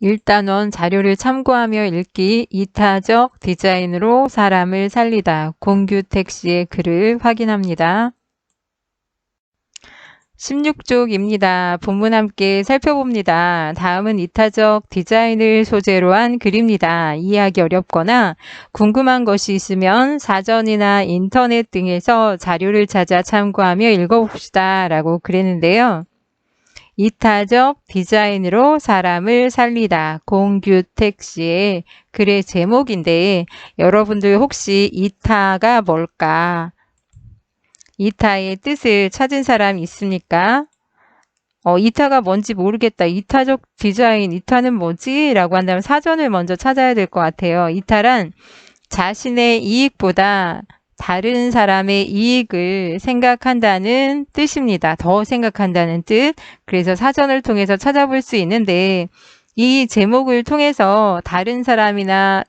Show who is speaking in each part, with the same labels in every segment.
Speaker 1: 일단원 자료를 참고하며 읽기 이타적 디자인으로 사람을 살리다 공규택 씨의 글을 확인합니다. 16쪽입니다. 본문 함께 살펴봅니다. 다음은 이타적 디자인을 소재로 한 글입니다. 이해하기 어렵거나 궁금한 것이 있으면 사전이나 인터넷 등에서 자료를 찾아 참고하며 읽어봅시다. 라고 그랬는데요. 이타적 디자인으로 사람을 살리다. 공규택 씨의 글의 제목인데 여러분들 혹시 이타가 뭘까? 이타의 뜻을 찾은 사람 있습니까? 어, 이타가 뭔지 모르겠다. 이타적 디자인, 이타는 뭐지? 라고 한다면 사전을 먼저 찾아야 될 것 같아요. 이타란 자신의 이익보다 다른 사람의 이익을 생각한다는 뜻입니다. 더 생각한다는 뜻. 그래서 사전을 통해서 찾아볼 수 있는데 이 제목을 통해서 다른 사람이나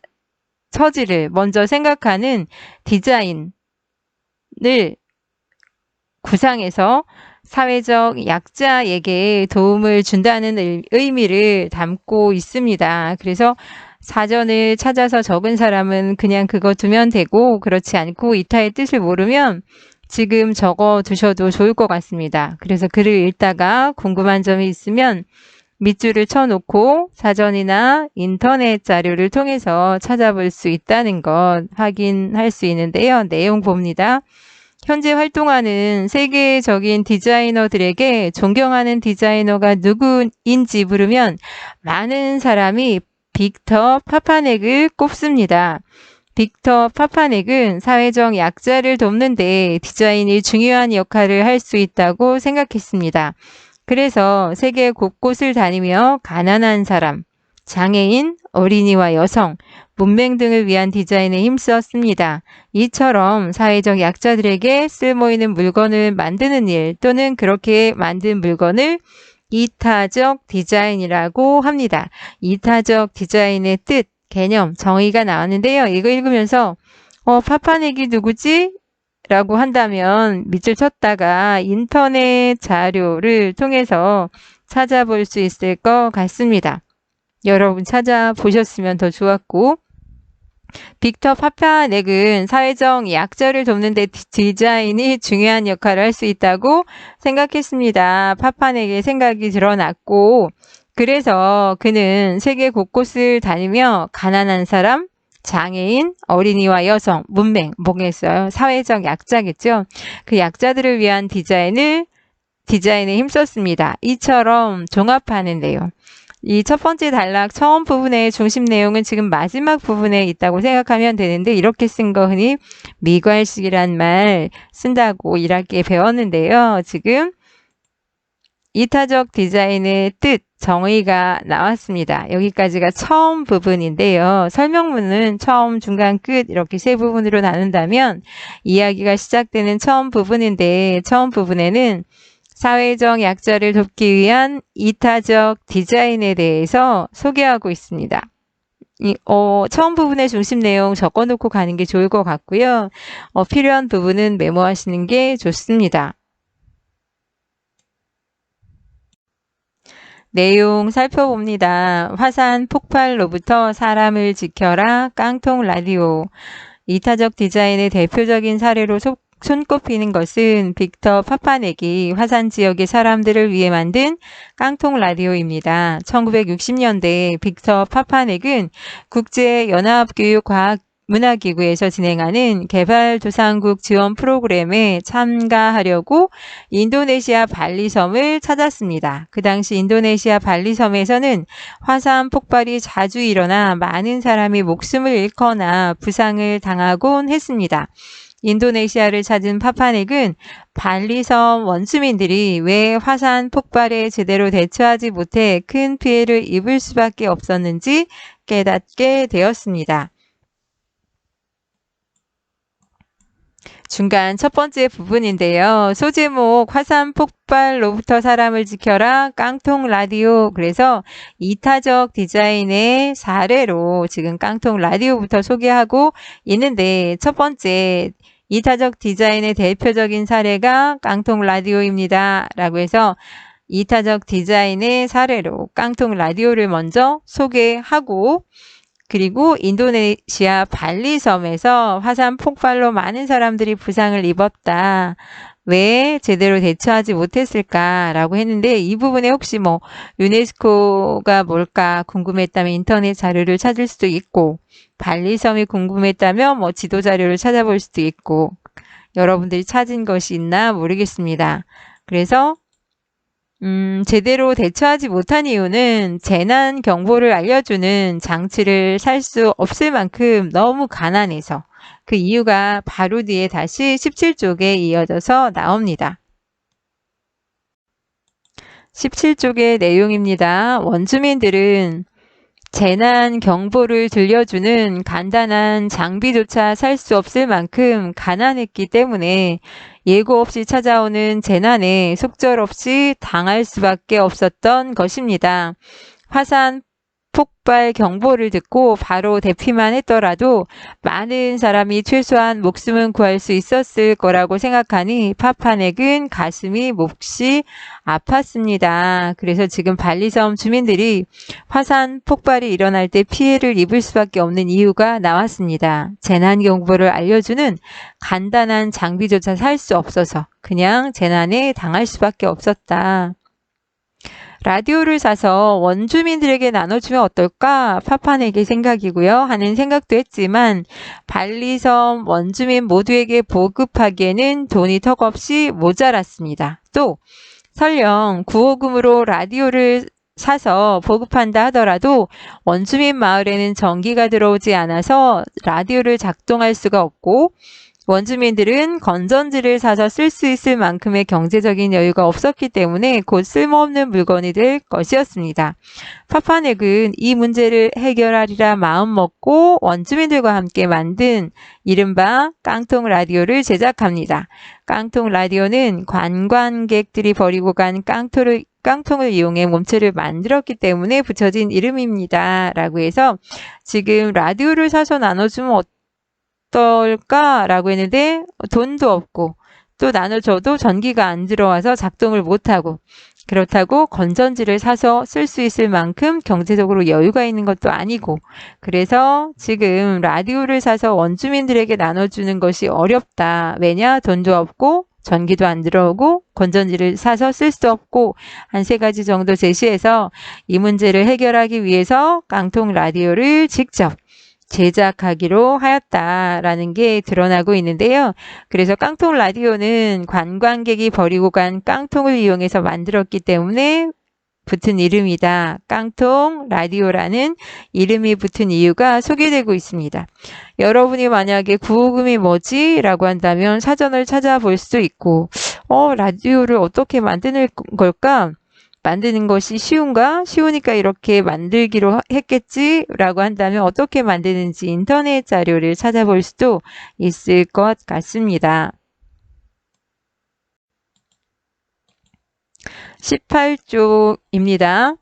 Speaker 1: 처지를 먼저 생각하는 디자인을 구상해서 사회적 약자에게 도움을 준다는 의미를 담고 있습니다. 그래서 사전을 찾아서 적은 사람은 그냥 그거 두면 되고 그렇지 않고 이타의 뜻을 모르면 지금 적어 두셔도 좋을 것 같습니다. 그래서 글을 읽다가 궁금한 점이 있으면 밑줄을 쳐놓고 사전이나 인터넷 자료를 통해서 찾아볼 수 있다는 것 확인할 수 있는데요. 내용 봅니다. 현재 활동하는 세계적인 디자이너들에게 존경하는 디자이너가 누구인지 물으면 많은 사람이 빅터 파파넥을 꼽습니다. 빅터 파파넥은 사회적 약자를 돕는데 디자인이 중요한 역할을 할 수 있다고 생각했습니다. 그래서 세계 곳곳을 다니며 가난한 사람, 장애인, 어린이와 여성, 문맹 등을 위한 디자인에 힘썼습니다. 이처럼 사회적 약자들에게 쓸모 있는 물건을 만드는 일 또는 그렇게 만든 물건을 이타적 디자인이라고 합니다. 이타적 디자인의 뜻, 개념, 정의가 나왔는데요. 이거 읽으면서 어, 파파넥이 누구지? 라고 한다면 밑줄 쳤다가 인터넷 자료를 통해서 찾아볼 수 있을 것 같습니다. 여러분 찾아보셨으면 더 좋았고 빅터 파파넥은 사회적 약자를 돕는 데 디자인이 중요한 역할을 할 수 있다고 생각했습니다. 파파넥의 생각이 드러났고 그래서 그는 세계 곳곳을 다니며 가난한 사람, 장애인, 어린이와 여성, 문맹, 뭐겠어요? 사회적 약자겠죠? 그 약자들을 위한 디자인을 디자인에 힘썼습니다. 이처럼 종합하는데요. 이 첫 번째 단락 처음 부분의 중심 내용은 지금 마지막 부분에 있다고 생각하면 되는데 이렇게 쓴 거 흔히 미괄식이란 말 쓴다고 1학기에 배웠는데요. 지금 이타적 디자인의 뜻, 정의가 나왔습니다. 여기까지가 처음 부분인데요. 설명문은 처음, 중간, 끝 이렇게 세 부분으로 나눈다면 이야기가 시작되는 처음 부분인데 처음 부분에는 사회적 약자를 돕기 위한 이타적 디자인에 대해서 소개하고 있습니다. 이, 어, 처음 부분의 중심 내용 적어놓고 가는 게 좋을 것 같고요. 어, 필요한 부분은 메모하시는 게 좋습니다. 내용 살펴봅니다. 화산 폭발로부터 사람을 지켜라 깡통 라디오. 이타적 디자인의 대표적인 사례로 속, 손꼽히는 것은 빅터 파파넥이 화산 지역의 사람들을 위해 만든 깡통 라디오입니다. 1960년대 빅터 파파넥은 국제연합교육과학 문화기구에서 진행하는 개발도상국 지원 프로그램에 참가하려고 인도네시아 발리섬을 찾았습니다. 그 당시 인도네시아 발리섬에서는 화산 폭발이 자주 일어나 많은 사람이 목숨을 잃거나 부상을 당하곤 했습니다. 인도네시아를 찾은 파파넥은 발리섬 원주민들이 왜 화산 폭발에 제대로 대처하지 못해 큰 피해를 입을 수밖에 없었는지 깨닫게 되었습니다. 중간 첫 번째 부분인데요. 소제목 화산 폭발로부터 사람을 지켜라 깡통 라디오 그래서 이타적 디자인의 사례로 지금 깡통 라디오부터 소개하고 있는데 첫 번째 이타적 디자인의 대표적인 사례가 깡통 라디오입니다. 라고 해서 이타적 디자인의 사례로 깡통 라디오를 먼저 소개하고 그리고 인도네시아 발리섬에서 화산 폭발로 많은 사람들이 부상을 입었다. 왜 제대로 대처하지 못했을까라고 했는데 이 부분에 혹시 뭐 유네스코가 뭘까 궁금했다면 인터넷 자료를 찾을 수도 있고 발리섬이 궁금했다면 뭐 지도 자료를 찾아볼 수도 있고 여러분들이 찾은 것이 있나 모르겠습니다. 그래서 음, 제대로 대처하지 못한 이유는 재난 경보를 알려주는 장치를 살 수 없을 만큼 너무 가난해서 그 이유가 바로 뒤에 다시 17쪽에 이어져서 나옵니다. 17쪽의 내용입니다. 원주민들은 재난 경보를 들려주는 간단한 장비조차 살 수 없을 만큼 가난했기 때문에 예고 없이 찾아오는 재난에 속절없이 당할 수밖에 없었던 것입니다. 화산 폭발 경보를 듣고 바로 대피만 했더라도 많은 사람이 최소한 목숨은 구할 수 있었을 거라고 생각하니 파파넥은 가슴이 몹시 아팠습니다. 그래서 지금 발리섬 주민들이 화산 폭발이 일어날 때 피해를 입을 수밖에 없는 이유가 나왔습니다. 재난 경보를 알려주는 간단한 장비조차 살 수 없어서 그냥 재난에 당할 수밖에 없었다. 라디오를 사서 원주민들에게 나눠주면 어떨까? 파판에게 생각이고요. 하는 생각도 했지만 발리섬 원주민 모두에게 보급하기에는 돈이 턱없이 모자랐습니다. 또 설령 구호금으로 라디오를 사서 보급한다 하더라도 원주민 마을에는 전기가 들어오지 않아서 라디오를 작동할 수가 없고 원주민들은 건전지를 사서 쓸 수 있을 만큼의 경제적인 여유가 없었기 때문에 곧 쓸모없는 물건이 될 것이었습니다. 파파넥은 이 문제를 해결하리라 마음먹고 원주민들과 함께 만든 이른바 깡통 라디오를 제작합니다. 깡통 라디오는 관광객들이 버리고 간 깡통을 깡통을 이용해 몸체를 만들었기 때문에 붙여진 이름입니다. 라고 해서 지금 라디오를 사서 나눠주면 어 떨까라고 했는데 돈도 없고 또 나눠줘도 전기가 안 들어와서 작동을 못하고 그렇다고 건전지를 사서 쓸 수 있을 만큼 경제적으로 여유가 있는 것도 아니고 그래서 지금 라디오를 사서 원주민들에게 나눠주는 것이 어렵다. 왜냐? 돈도 없고 전기도 안 들어오고 건전지를 사서 쓸 수 없고 한 세 가지 정도 제시해서 이 문제를 해결하기 위해서 깡통 라디오를 직접 제작하기로 하였다라는 게 드러나고 있는데요. 그래서 깡통 라디오는 관광객이 버리고 간 깡통을 이용해서 만들었기 때문에 붙은 이름이다. 깡통 라디오라는 이름이 붙은 이유가 소개되고 있습니다. 여러분이 만약에 구호금이 뭐지? 라고 한다면 사전을 찾아볼 수도 있고, 어, 라디오를 어떻게 만드는 걸까? 만드는 것이 쉬운가? 쉬우니까 이렇게 만들기로 했겠지? 라고 한다면 어떻게 만드는지 인터넷 자료를 찾아볼 수도 있을 것 같습니다. 18쪽입니다.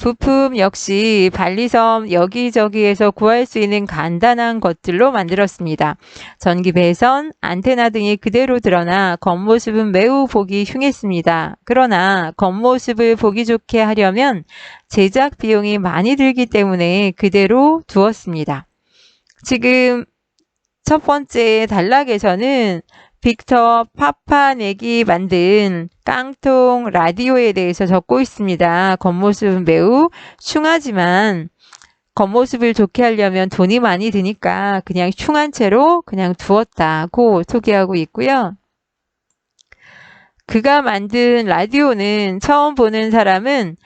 Speaker 1: 부품 역시 발리섬 여기저기에서 구할 수 있는 간단한 것들로 만들었습니다. 전기 배선, 안테나 등이 그대로 드러나 겉모습은 매우 보기 흉했습니다. 그러나 겉모습을 보기 좋게 하려면 제작 비용이 많이 들기 때문에 그대로 두었습니다. 지금 첫 번째 단락에서는 빅터 파파넥이 만든 깡통 라디오에 대해서 적고 있습니다. 겉모습은 매우 흉하지만 겉모습을 좋게 하려면 돈이 많이 드니까 그냥 흉한 채로 그냥 두었다고 소개하고 있고요. 그가 만든 라디오는 처음 보는 사람은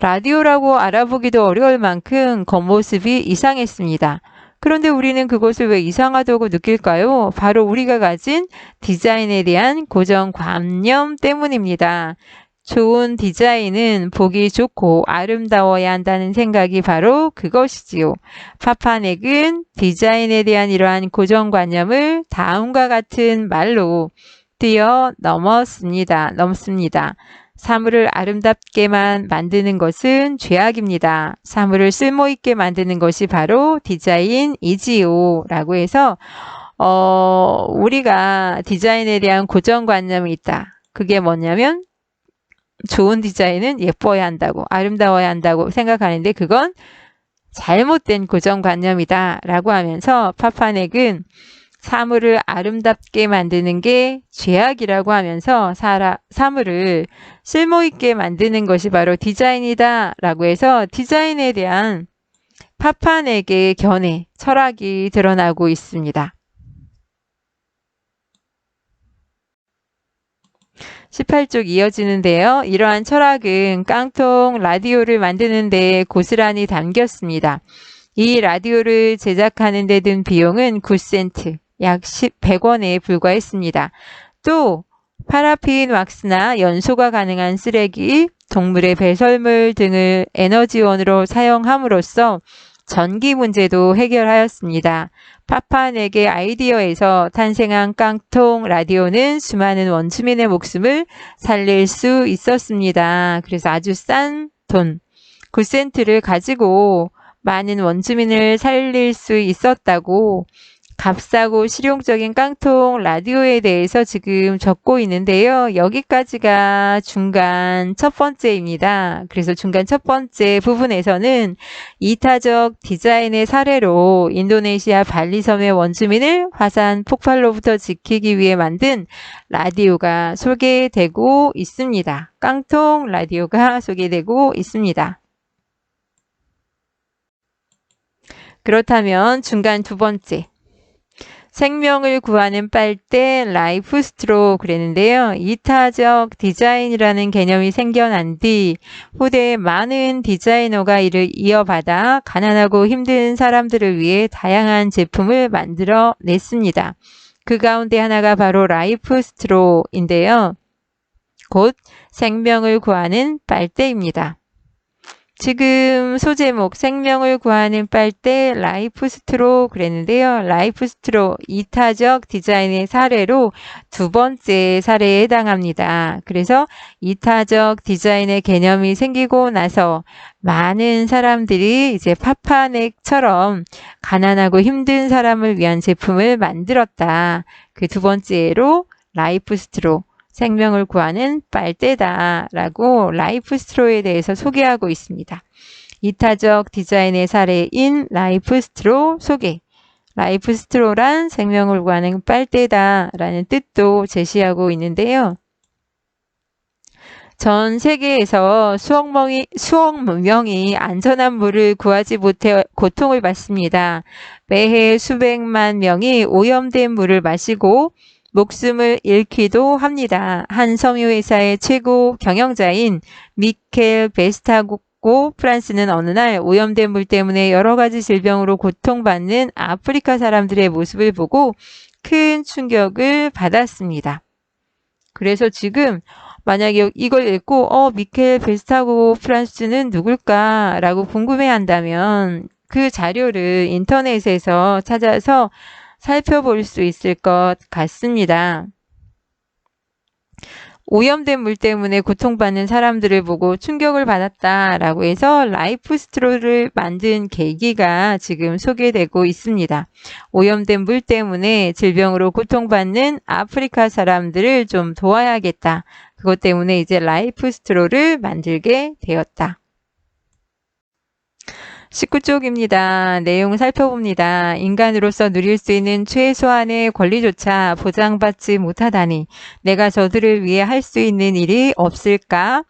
Speaker 1: 라디오라고 알아보기도 어려울 만큼 겉모습이 이상했습니다. 그런데 우리는 그것을 왜 이상하다고 느낄까요? 바로 우리가 가진 디자인에 대한 고정관념 때문입니다. 좋은 디자인은 보기 좋고 아름다워야 한다는 생각이 바로 그것이지요. 파파넥은 디자인에 대한 이러한 고정관념을 다음과 같은 말로 뛰어넘었습니다. 넘습니다. 사물을 아름답게만 만드는 것은 죄악입니다. 사물을 쓸모있게 만드는 것이 바로 디자인이지요. 라고 해서, 어, 우리가 디자인에 대한 고정관념이 있다. 그게 뭐냐면, 좋은 디자인은 예뻐야 한다고, 아름다워야 한다고 생각하는데 그건 잘못된 고정관념이다 라고 하면서 파파넥은 사물을 아름답게 만드는 게 죄악이라고 하면서 사라, 사물을 쓸모있게 만드는 것이 바로 디자인이다 라고 해서 디자인에 대한 파파넥의 견해, 철학이 드러나고 있습니다. 18쪽 이어지는데요. 이러한 철학은 깡통 라디오를 만드는 데 고스란히 담겼습니다. 이 라디오를 제작하는 데 든 비용은 9센트, 약 10, 100원에 불과했습니다. 또 파라핀 왁스나 연소가 가능한 쓰레기, 동물의 배설물 등을 에너지원으로 사용함으로써 전기 문제도 해결하였습니다. 파판에게 아이디어에서 탄생한 깡통 라디오는 수많은 원주민의 목숨을 살릴 수 있었습니다. 그래서 아주 싼 돈, 9센트를 가지고 많은 원주민을 살릴 수 있었다고 값싸고 실용적인 깡통 라디오에 대해서 지금 적고 있는데요. 여기까지가 중간 첫 번째입니다. 그래서 중간 첫 번째 부분에서는 이타적 디자인의 사례로 인도네시아 발리섬의 원주민을 화산 폭발로부터 지키기 위해 만든 라디오가 소개되고 있습니다. 깡통 라디오가 소개되고 있습니다. 그렇다면 중간 두 번째. 생명을 구하는 빨대 라이프 스트로 그랬는데요. 이타적 디자인이라는 개념이 생겨난 뒤 후대에 많은 디자이너가 이를 이어받아 가난하고 힘든 사람들을 위해 다양한 제품을 만들어 냈습니다. 그 가운데 하나가 바로 라이프 스트로인데요. 곧 생명을 구하는 빨대입니다. 지금 소제목 생명을 구하는 빨대 라이프 스트로 그랬는데요. 라이프 스트로 이타적 디자인의 사례로 두 번째 사례에 해당합니다. 그래서 이타적 디자인의 개념이 생기고 나서 많은 사람들이 이제 파파넥처럼 가난하고 힘든 사람을 위한 제품을 만들었다. 그 두 번째로 라이프 스트로 생명을 구하는 빨대다라고 라이프 스트로에 대해서 소개하고 있습니다. 이타적 디자인의 사례인 라이프 스트로 소개. 라이프 스트로란 생명을 구하는 빨대다라는 뜻도 제시하고 있는데요. 전 세계에서 수억 명이, 수억 명이 안전한 물을 구하지 못해 고통을 받습니다. 매해 수백만 명이 오염된 물을 마시고 목숨을 잃기도 합니다. 한 섬유회사의 최고 경영자인 미켈 베스타고 프란스는 어느 날 오염된 물 때문에 여러 가지 질병으로 고통받는 아프리카 사람들의 모습을 보고 큰 충격을 받았습니다. 그래서 지금 만약에 이걸 읽고 어 미켈 베스타고 프란스는 누굴까라고 궁금해한다면 그 자료를 인터넷에서 찾아서 살펴볼 수 있을 것 같습니다. 오염된 물 때문에 고통받는 사람들을 보고 충격을 받았다라고 해서 라이프 스트로를 만든 계기가 지금 소개되고 있습니다. 오염된 물 때문에 질병으로 고통받는 아프리카 사람들을 좀 도와야겠다. 그것 때문에 이제 라이프 스트로를 만들게 되었다. 19쪽입니다. 내용 살펴봅니다. 인간으로서 누릴 수 있는 최소한의 권리조차 보장받지 못하다니 내가 저들을 위해 할 수 있는 일이 없을까?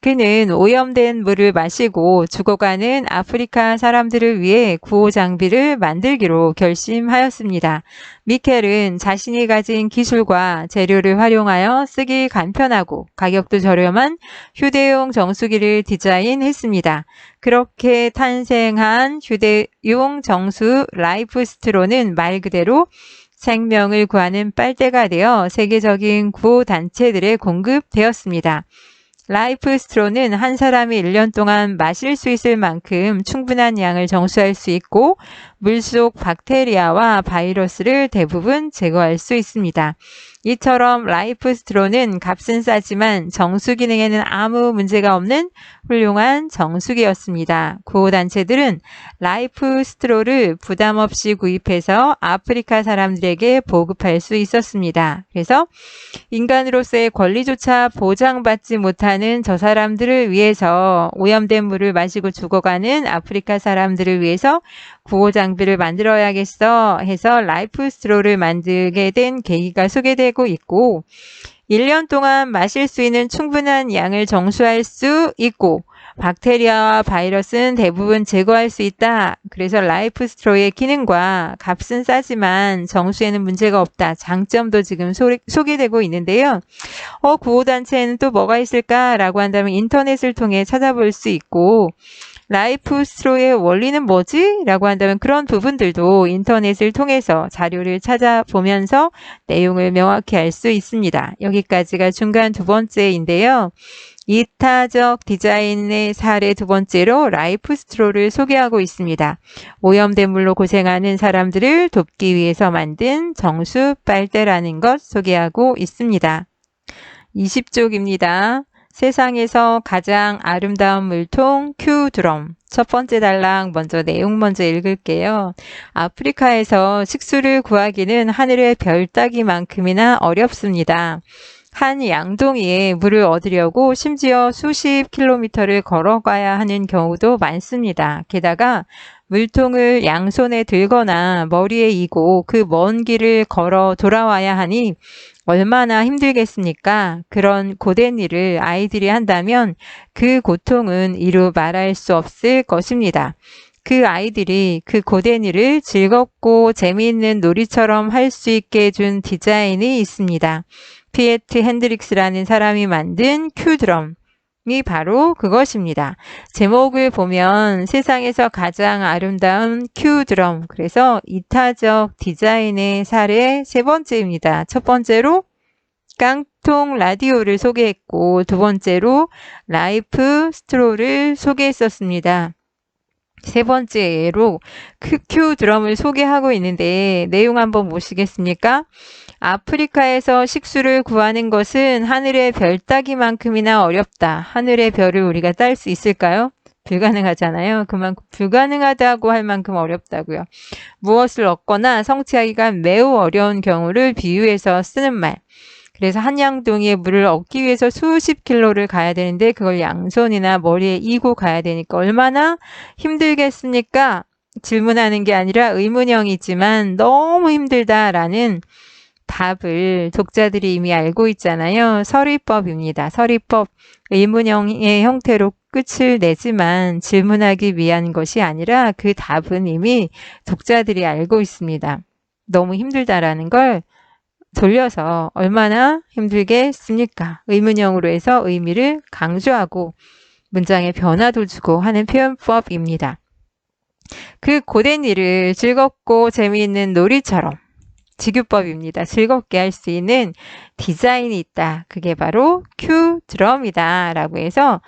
Speaker 1: 그는 오염된 물을 마시고 죽어가는 아프리카 사람들을 위해 구호 장비를 만들기로 결심하였습니다. 미켈은 자신이 가진 기술과 재료를 활용하여 쓰기 간편하고 가격도 저렴한 휴대용 정수기를 디자인했습니다. 그렇게 탄생한 휴대용 정수 라이프 스트로는 말 그대로 생명을 구하는 빨대가 되어 세계적인 구호 단체들에 공급되었습니다. 라이프 스트로는 한 사람이 1년 동안 마실 수 있을 만큼 충분한 양을 정수할 수 있고 물속 박테리아와 바이러스를 대부분 제거할 수 있습니다. 이처럼 라이프 스트로는 값은 싸지만 정수 기능에는 아무 문제가 없는 훌륭한 정수기였습니다. 구호단체들은 라이프 스트로를 부담 없이 구입해서 아프리카 사람들에게 보급할 수 있었습니다. 그래서 인간으로서의 권리조차 보장받지 못하는 저 사람들을 위해서 오염된 물을 마시고 죽어가는 아프리카 사람들을 위해서 구호 장비를 만들어야겠어 해서 라이프 스트로를 만들게 된 계기가 소개되고 있고 1년 동안 마실 수 있는 충분한 양을 정수할 수 있고 박테리아와 바이러스는 대부분 제거할 수 있다. 그래서 라이프 스트로의 기능과 값은 싸지만 정수에는 문제가 없다. 장점도 지금 소, 소개되고 있는데요. 어, 구호단체에는 또 뭐가 있을까라고 한다면 인터넷을 통해 찾아볼 수 있고 라이프 스트로의 원리는 뭐지? 라고 한다면 그런 부분들도 인터넷을 통해서 자료를 찾아보면서 내용을 명확히 알 수 있습니다. 여기까지가 중간 두 번째인데요. 이타적 디자인의 사례 두 번째로 라이프 스트로를 소개하고 있습니다. 오염된 물로 고생하는 사람들을 돕기 위해서 만든 정수 빨대라는 것 소개하고 있습니다. 20쪽입니다. 세상에서 가장 아름다운 물통 큐 드럼. 첫 번째 단락 먼저 내용 먼저 읽을게요. 아프리카에서 식수를 구하기는 하늘의 별 따기만큼이나 어렵습니다. 한 양동이에 물을 얻으려고 심지어 수십 킬로미터를 걸어가야 하는 경우도 많습니다. 게다가 물통을 양손에 들거나 머리에 이고 그 먼 길을 걸어 돌아와야 하니 얼마나 힘들겠습니까? 그런 고된 일을 아이들이 한다면 그 고통은 이루 말할 수 없을 것입니다. 그 아이들이 그 고된 일을 즐겁고 재미있는 놀이처럼 할 수 있게 해준 디자인이 있습니다. 피에트 핸드릭스라는 사람이 만든 큐드럼 이 바로 그것입니다. 제목을 보면 세상에서 가장 아름다운 큐 드럼. 그래서 이타적 디자인의 사례 세 번째입니다. 첫 번째로 깡통 라디오를 소개했고 두 번째로 라이프 스트로를 소개했었습니다. 세 번째로 큐 드럼을 소개하고 있는데 내용 한번 보시겠습니까? 아프리카에서 식수를 구하는 것은 하늘의 별 따기만큼이나 어렵다. 하늘의 별을 우리가 딸 수 있을까요? 불가능하잖아요. 그만큼 불가능하다고 할 만큼 어렵다고요. 무엇을 얻거나 성취하기가 매우 어려운 경우를 비유해서 쓰는 말. 그래서 한 양동이의 물을 얻기 위해서 수십 킬로를 가야 되는데 그걸 양손이나 머리에 이고 가야 되니까 얼마나 힘들겠습니까? 질문하는 게 아니라 의문형이지만 너무 힘들다라는 답을 독자들이 이미 알고 있잖아요. 서리법입니다. 서리법 의문형의 형태로 끝을 내지만 질문하기 위한 것이 아니라 그 답은 이미 독자들이 알고 있습니다. 너무 힘들다라는 걸 돌려서 얼마나 힘들겠습니까? 의문형으로 해서 의미를 강조하고 문장에 변화도 주고 하는 표현법입니다. 그 고된 일을 즐겁고 재미있는 놀이처럼 지규법입니다. 즐겁게 할 수 있는 디자인이 있다. 그게 바로 큐 드럼이다. 라고 해서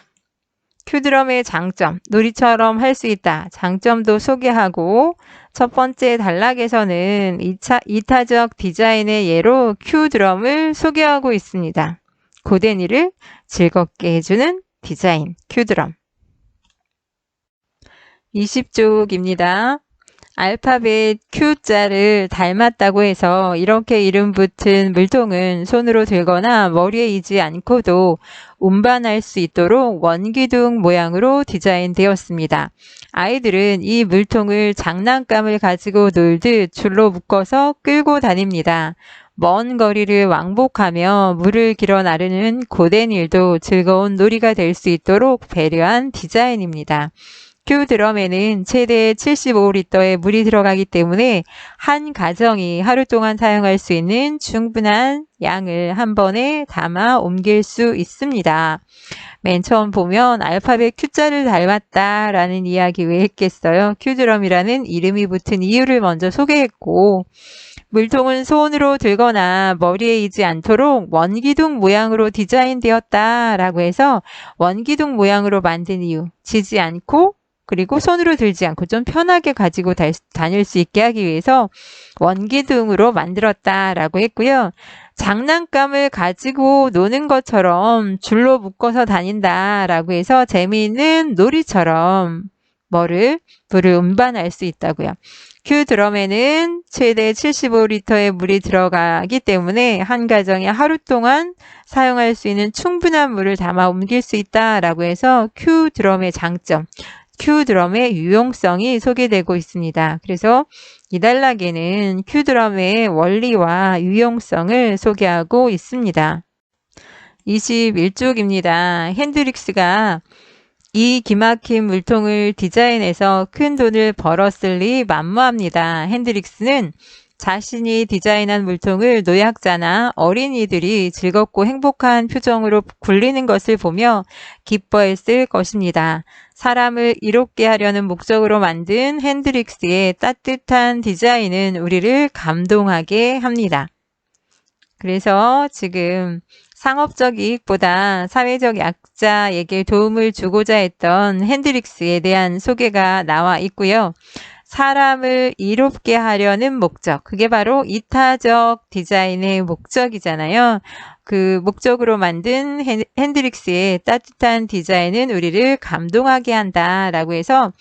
Speaker 1: 큐 드럼의 장점, 놀이처럼 할 수 있다. 장점도 소개하고 첫 번째 단락에서는 2차, 이타적 디자인의 예로 큐 드럼을 소개하고 있습니다. 일을 즐겁게 해주는 디자인, 큐 드럼. 20쪽입니다. 알파벳 Q자를 닮았다고 해서 이렇게 이름 붙은 물통은 손으로 들거나 머리에 이지 않고도 운반할 수 있도록 원기둥 모양으로 디자인되었습니다. 아이들은 이 물통을 장난감을 가지고 놀듯 줄로 묶어서 끌고 다닙니다. 먼 거리를 왕복하며 물을 길어 나르는 고된 일도 즐거운 놀이가 될 수 있도록 배려한 디자인입니다. 큐 드럼에는 최대 75리터의 물이 들어가기 때문에 한 가정이 하루 동안 사용할 수 있는 충분한 양을 한 번에 담아 옮길 수 있습니다. 맨 처음 보면 알파벳 Q자를 닮았다 라는 이야기 왜 했겠어요? 큐드럼이라는 이름이 붙은 이유를 먼저 소개했고 물통은 손으로 들거나 머리에 이지 않도록 원기둥 모양으로 디자인되었다 라고 해서 원기둥 모양으로 만든 이유 지지 않고 그리고 손으로 들지 않고 좀 편하게 가지고 다, 다닐 수 있게 하기 위해서 원기둥으로 만들었다라고 했고요. 장난감을 가지고 노는 것처럼 줄로 묶어서 다닌다라고 해서 재미있는 놀이처럼 뭐를 물을 운반할 수 있다고요. 큐 드럼에는 최대 75리터의 물이 들어가기 때문에 한 가정이 하루 동안 사용할 수 있는 충분한 물을 담아 옮길 수 있다라고 해서 큐 드럼의 장점, 큐 드럼의 유용성이 소개되고 있습니다. 그래서 이 단락에는 큐 드럼의 원리와 유용성을 소개하고 있습니다. 21쪽입니다. 핸드릭스가 이 기막힌 물통을 디자인해서 큰 돈을 벌었을 리 만무합니다. 핸드릭스는 자신이 디자인한 물통을 노약자나 어린이들이 즐겁고 행복한 표정으로 굴리는 것을 보며 기뻐했을 것입니다. 사람을 이롭게 하려는 목적으로 만든 핸드릭스의 따뜻한 디자인은 우리를 감동하게 합니다. 그래서 지금 상업적 이익보다 사회적 약자에게 도움을 주고자 했던 핸드릭스에 대한 소개가 나와 있고요. 사람을 이롭게 하려는 목적. 그게 바로 이타적 디자인의 목적이잖아요. 그 목적으로 만든 핸드릭스의 따뜻한 디자인은 우리를 감동하게 한다라고 해서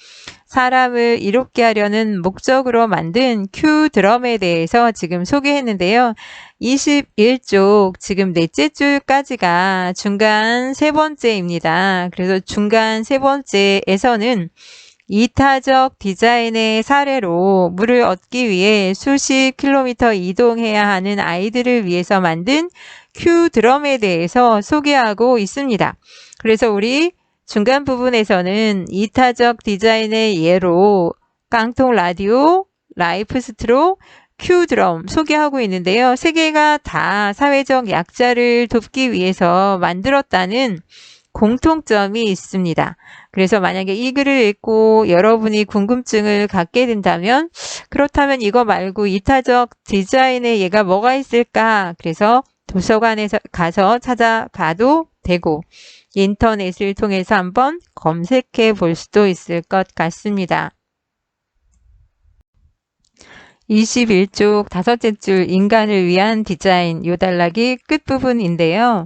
Speaker 1: 사람을 이롭게 하려는 목적으로 만든 큐 드럼에 대해서 지금 소개했는데요. 21쪽 지금 넷째 줄까지가 중간 세 번째입니다. 그래서 중간 세 번째에서는 이타적 디자인의 사례로 물을 얻기 위해 수십 킬로미터 이동해야 하는 아이들을 위해서 만든 큐 드럼에 대해서 소개하고 있습니다. 그래서 우리 중간 부분에서는 이타적 디자인의 예로 깡통 라디오, 라이프 스트로, 큐 드럼 소개하고 있는데요. 세 개가 다 사회적 약자를 돕기 위해서 만들었다는 공통점이 있습니다. 그래서 만약에 이 글을 읽고 여러분이 궁금증을 갖게 된다면 그렇다면 이거 말고 이타적 디자인의 예가 뭐가 있을까? 그래서 도서관에서 가서 찾아봐도 되고 인터넷을 통해서 한번 검색해 볼 수도 있을 것 같습니다. 21쪽 다섯째 줄 인간을 위한 디자인 요단락이 끝부분인데요.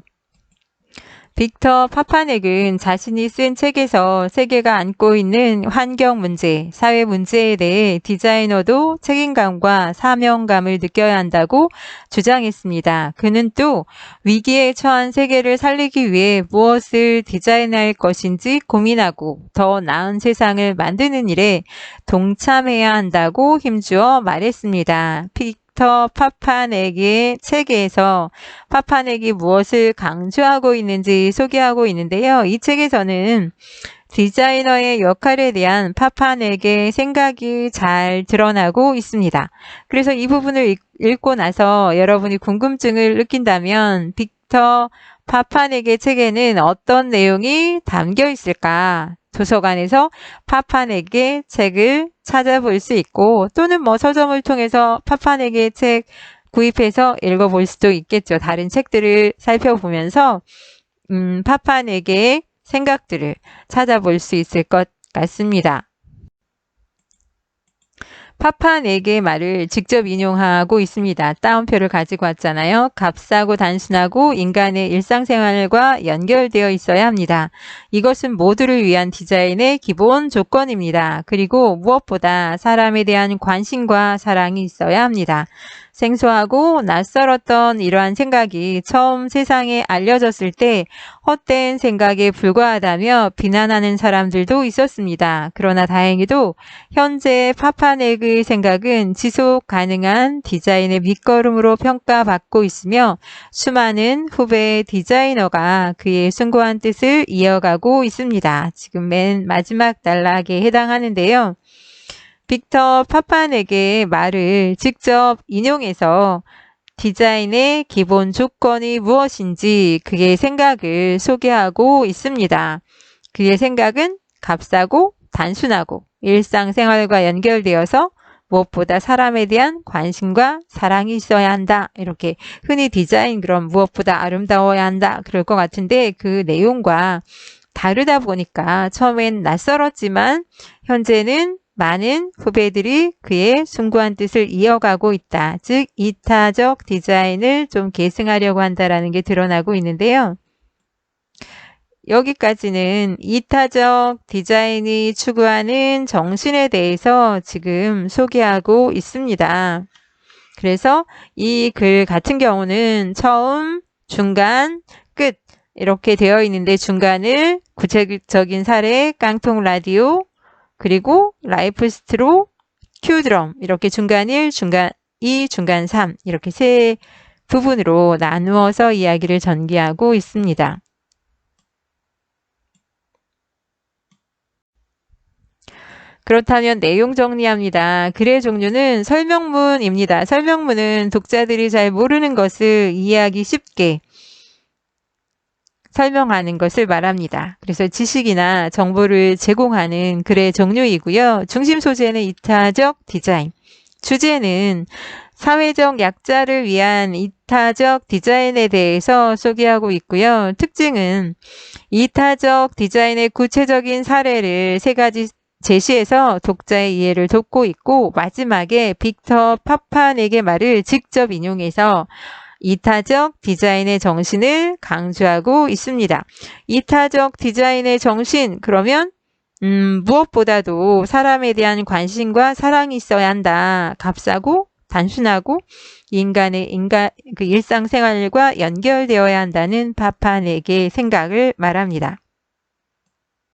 Speaker 1: 빅터 파파넥은 자신이 쓴 책에서 세계가 안고 있는 환경 문제, 사회 문제에 대해 디자이너도 책임감과 사명감을 느껴야 한다고 주장했습니다. 그는 또 위기에 처한 세계를 살리기 위해 무엇을 디자인할 것인지 고민하고 더 나은 세상을 만드는 일에 동참해야 한다고 힘주어 말했습니다. 빅 터 파파넥의 책에서 파파넥이 무엇을 강조하고 있는지 소개하고 있는데요. 이 책에서는 디자이너의 역할에 대한 파파넥의 생각이 잘 드러나고 있습니다. 그래서 이 부분을 읽고 나서 여러분이 궁금증을 느낀다면 빅터 파파넥의 책에는 어떤 내용이 담겨 있을까? 도서관에서 파파넥의 책을 찾아볼 수 있고 또는 뭐 서점을 통해서 파파넥의 책 구입해서 읽어볼 수도 있겠죠. 다른 책들을 살펴보면서 음, 파파넥의 생각들을 찾아볼 수 있을 것 같습니다. 파파네개 말을 직접 인용하고 있습니다. 따옴표를 가지고 왔잖아요. 값싸고 단순하고 인간의 일상생활과 연결되어 있어야 합니다. 이것은 모두를 위한 디자인의 기본 조건입니다. 그리고 무엇보다 사람에 대한 관심과 사랑이 있어야 합니다. 생소하고 낯설었던 이러한 생각이 처음 세상에 알려졌을 때 헛된 생각에 불과하다며 비난하는 사람들도 있었습니다. 그러나 다행히도 현재 파파넥의 생각은 지속 가능한 디자인의 밑거름으로 평가받고 있으며 수많은 후배 디자이너가 그의 숭고한 뜻을 이어가고 있습니다. 지금 맨 마지막 단락에 해당하는데요. 빅터 파판에게 말을 직접 인용해서 디자인의 기본 조건이 무엇인지 그의 생각을 소개하고 있습니다. 그의 생각은 값싸고 단순하고 일상생활과 연결되어서 무엇보다 사람에 대한 관심과 사랑이 있어야 한다. 이렇게 흔히 디자인 그럼 무엇보다 아름다워야 한다. 그럴 것 같은데 그 내용과 다르다 보니까 처음엔 낯설었지만 현재는 많은 후배들이 그의 숭고한 뜻을 이어가고 있다. 즉 이타적 디자인을 좀 계승하려고 한다라는 게 드러나고 있는데요. 여기까지는 이타적 디자인이 추구하는 정신에 대해서 지금 소개하고 있습니다. 그래서 이 글 같은 경우는 처음, 중간, 끝 이렇게 되어 있는데 중간을 구체적인 사례, 깡통 라디오, 그리고 라이프 스트로, 큐드럼 이렇게 중간 1, 중간 2, 중간 3 이렇게 세 부분으로 나누어서 이야기를 전개하고 있습니다. 그렇다면 내용 정리합니다. 글의 종류는 설명문입니다. 설명문은 독자들이 잘 모르는 것을 이해하기 쉽게 설명하는 것을 말합니다. 그래서 지식이나 정보를 제공하는 글의 종류이고요. 중심 소재는 이타적 디자인. 주제는 사회적 약자를 위한 이타적 디자인에 대해서 소개하고 있고요. 특징은 이타적 디자인의 구체적인 사례를 세 가지 제시해서 독자의 이해를 돕고 있고 마지막에 빅터 파판에게 말을 직접 인용해서 이타적 디자인의 정신을 강조하고 있습니다. 이타적 디자인의 정신 그러면 음, 무엇보다도 사람에 대한 관심과 사랑이 있어야 한다. 값싸고 단순하고 인간의 인간 그 일상생활과 연결되어야 한다는 파판에게 생각을 말합니다.